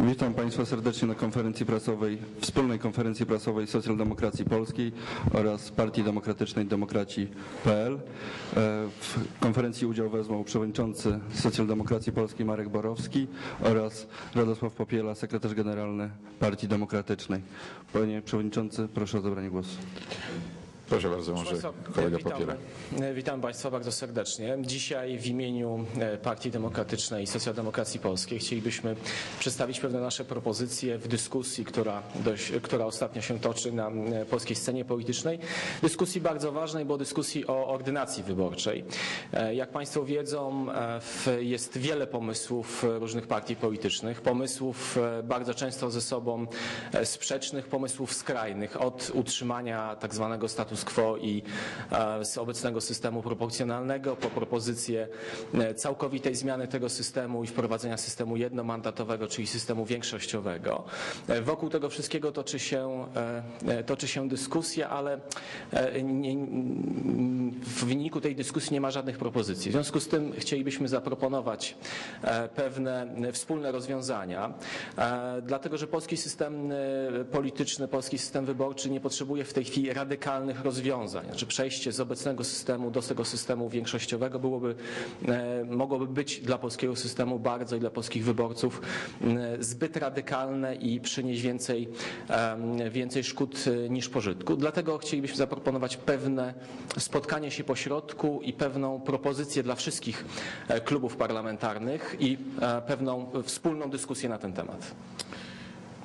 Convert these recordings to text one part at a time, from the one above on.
Witam Państwa serdecznie na konferencji prasowej, wspólnej konferencji prasowej Socjaldemokracji Polskiej oraz Partii Demokratycznej Demokraci.pl. E, W konferencji udział wezmą przewodniczący Socjaldemokracji Polskiej Marek Borowski oraz Radosław Popiela, sekretarz generalny Partii Demokratycznej. Panie Przewodniczący, proszę o zabranie głosu. Proszę bardzo, może Państwa, kolega witamy. Popiela. E, Witam Państwa bardzo serdecznie. Dzisiaj w imieniu e, Partii Demokratycznej i Socjaldemokracji Polskiej chcielibyśmy przedstawić pewne nasze propozycje w dyskusji, która, dość, która ostatnio się toczy na e, polskiej scenie politycznej. Dyskusji bardzo ważnej, bo dyskusji o ordynacji wyborczej. Jak Państwo wiedzą, jest wiele pomysłów różnych partii politycznych, pomysłów bardzo często ze sobą sprzecznych, pomysłów skrajnych, od utrzymania tak zwanego status quo i e, z obecnego systemu proporcjonalnego po propozycję e, całkowitej zmiany tego systemu i wprowadzenia systemu jednomandatowego, czyli systemu większościowego. E, Wokół tego wszystkiego toczy się, toczy się dyskusja, ale nie, w wyniku tej dyskusji nie ma żadnych propozycji. W związku z tym chcielibyśmy zaproponować pewne wspólne rozwiązania, dlatego że polski system polityczny, polski system wyborczy nie potrzebuje w tej chwili radykalnych rozwiązań. Znaczy przejście z obecnego systemu do tego systemu większościowego byłoby, e, mogłoby być dla polskiego systemu bardzo i dla polskich wyborców e, zbyt radykalne i przynieść więcej, em, więcej szkód e, niż pożytku. Dlatego chcielibyśmy zaproponować pewne spotkanie się po środku i pewną propozycję dla wszystkich e, klubów parlamentarnych i e, pewną wspólną dyskusję na ten temat.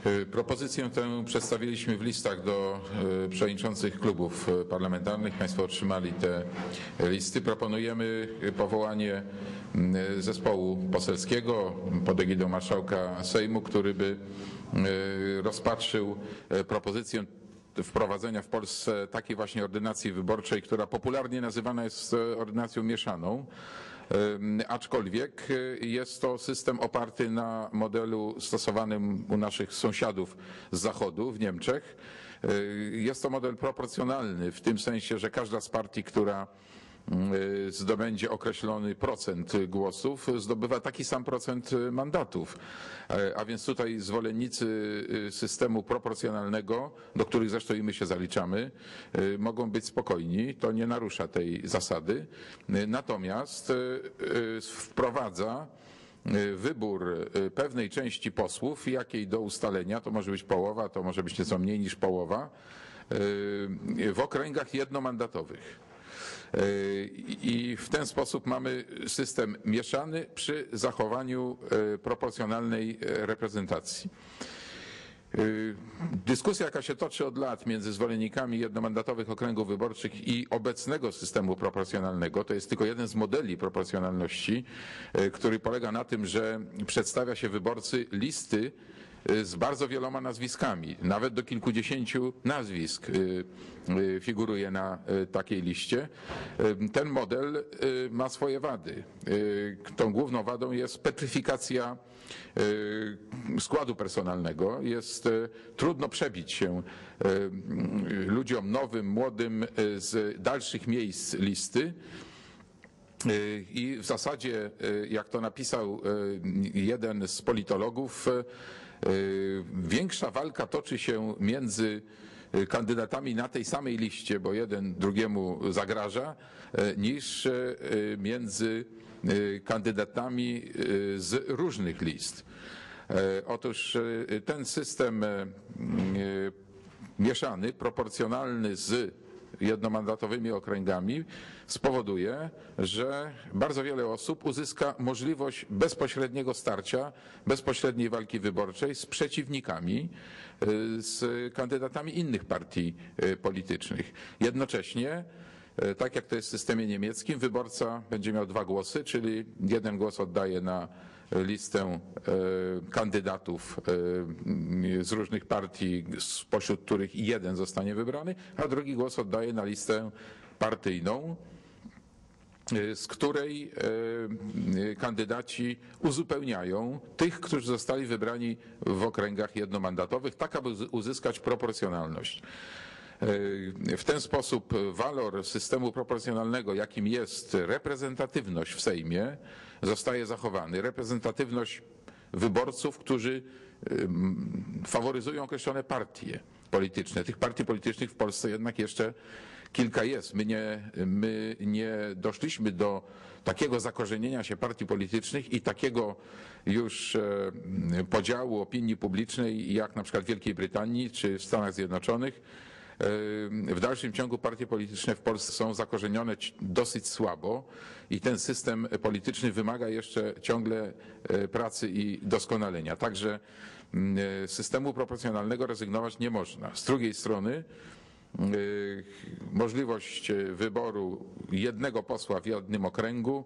Y, Propozycję tę przedstawiliśmy w listach do y, przewodniczących klubów y, parlamentarnych. Państwo otrzymali te listy. Proponujemy powołanie zespołu poselskiego pod egidą marszałka Sejmu, który by rozpatrzył propozycję wprowadzenia w Polsce takiej właśnie ordynacji wyborczej, która popularnie nazywana jest ordynacją mieszaną. Aczkolwiek y, jest to system oparty na modelu stosowanym u naszych sąsiadów z zachodu w Niemczech. Y, Jest to model proporcjonalny w tym sensie, że każda z partii, która zdobędzie określony procent głosów, zdobywa taki sam procent y, mandatów. E, A więc tutaj zwolennicy y, systemu proporcjonalnego, do których zresztą i my się zaliczamy, y, mogą być spokojni, to nie narusza tej zasady. Y, Natomiast y, y, wprowadza y, wybór y, pewnej części posłów, jakiej do ustalenia, to może być połowa, to może być nieco mniej niż połowa, y, w okręgach jednomandatowych. I w ten sposób mamy system mieszany przy zachowaniu e, proporcjonalnej e, reprezentacji. Dyskusja, jaka się toczy od lat między zwolennikami jednomandatowych okręgów wyborczych i obecnego systemu proporcjonalnego, to jest tylko jeden z modeli proporcjonalności, który polega na tym, że przedstawia się wyborcy listy z bardzo wieloma nazwiskami, nawet do kilkudziesięciu nazwisk y, y, figuruje na y, takiej liście. Y, Ten model y, ma swoje wady. Y, Tą główną wadą jest petryfikacja y, składu personalnego. Jest y, trudno przebić się y, y, ludziom nowym, młodym y, z dalszych miejsc listy. Y, I w zasadzie, y, jak to napisał y, jeden z politologów, y, y, większa walka toczy się między y, kandydatami na tej samej liście, bo jeden drugiemu zagraża, y, niż y, między y, kandydatami y, z różnych list. Otóż y, ten system y, y, mieszany, proporcjonalny z jednomandatowymi okręgami spowoduje, że bardzo wiele osób uzyska możliwość bezpośredniego starcia, bezpośredniej walki wyborczej z przeciwnikami, y, z kandydatami innych partii y, politycznych. Jednocześnie E, Tak jak to jest w systemie niemieckim, wyborca będzie miał dwa głosy, czyli jeden głos oddaje na listę e, kandydatów e, z różnych partii, spośród których jeden zostanie wybrany, a drugi głos oddaje na listę partyjną, e, z której kandydaci uzupełniają tych, którzy zostali wybrani w okręgach jednomandatowych, tak aby uzyskać proporcjonalność. E, W ten sposób walor systemu proporcjonalnego, jakim jest reprezentatywność w Sejmie, zostaje zachowany. Reprezentatywność wyborców, którzy ym, faworyzują określone partie polityczne. Tych partii politycznych w Polsce jednak jeszcze kilka jest. My nie, my nie doszliśmy do takiego zakorzenienia się partii politycznych i takiego już e, podziału opinii publicznej jak na przykład w Wielkiej Brytanii czy w Stanach Zjednoczonych. E, W dalszym ciągu partie polityczne w Polsce są zakorzenione dosyć słabo i ten system polityczny wymaga jeszcze ciągle e, pracy i doskonalenia. Także e, systemu proporcjonalnego rezygnować nie można. Z drugiej strony y, możliwość wyboru jednego posła w jednym okręgu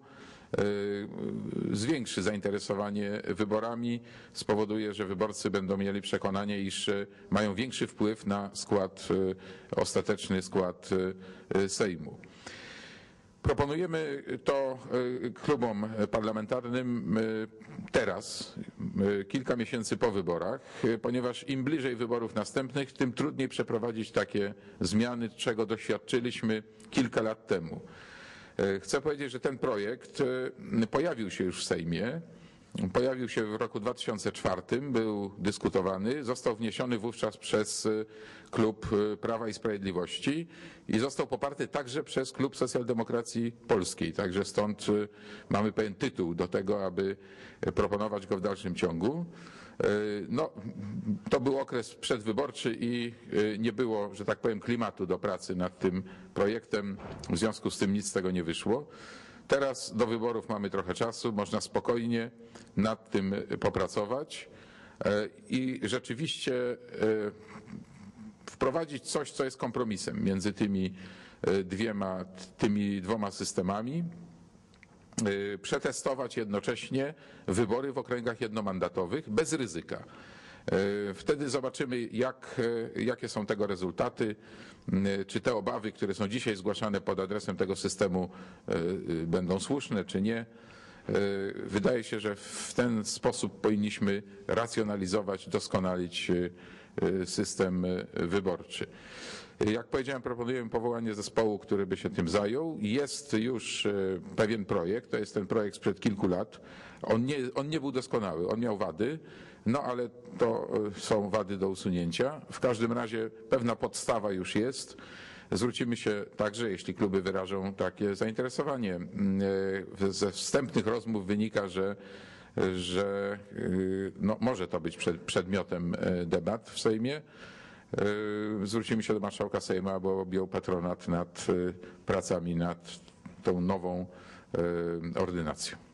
zwiększy zainteresowanie wyborami, spowoduje, że wyborcy będą mieli przekonanie, iż y, mają większy wpływ na skład, y, ostateczny skład Sejmu. Proponujemy to klubom parlamentarnym teraz, kilka miesięcy po wyborach, ponieważ im bliżej wyborów następnych, tym trudniej przeprowadzić takie zmiany, czego doświadczyliśmy kilka lat temu. Y, Chcę powiedzieć, że ten projekt y, pojawił się już w Sejmie. Pojawił się w roku 2004, był dyskutowany, został wniesiony wówczas przez y, klub y, Prawa i Sprawiedliwości i został poparty także przez klub Socjaldemokracji Polskiej. Także stąd y, mamy pewien tytuł do tego, aby proponować go w dalszym ciągu. No, to był okres przedwyborczy i nie było, że tak powiem, klimatu do pracy nad tym projektem. W związku z tym nic z tego nie wyszło. Teraz do wyborów mamy trochę czasu, można spokojnie nad tym y, popracować e, i rzeczywiście e, wprowadzić coś, co jest kompromisem między tymi e, dwiema, tymi dwoma systemami przetestować jednocześnie wybory w okręgach jednomandatowych bez ryzyka. Y, Wtedy zobaczymy, jak, y, jakie są tego rezultaty, czy te obawy, które są dzisiaj zgłaszane pod adresem tego systemu, y, będą słuszne, czy nie. Wydaje się, że w ten sposób powinniśmy racjonalizować, doskonalić system y, wyborczy. Jak powiedziałem, proponujemy powołanie zespołu, który by się tym zajął. Jest już e, pewien projekt, to jest ten projekt sprzed kilku lat. On nie, on nie był doskonały, on miał wady, no ale to są wady do usunięcia. W każdym razie pewna podstawa już jest. Zwrócimy się także, jeśli kluby wyrażą takie zainteresowanie. Ze wstępnych rozmów wynika, że że y, no, może to być przed, przedmiotem e, debat w Sejmie. E, Zwrócimy się do marszałka Sejmu, aby objął patronat nad pracami nad tą nową ordynacją.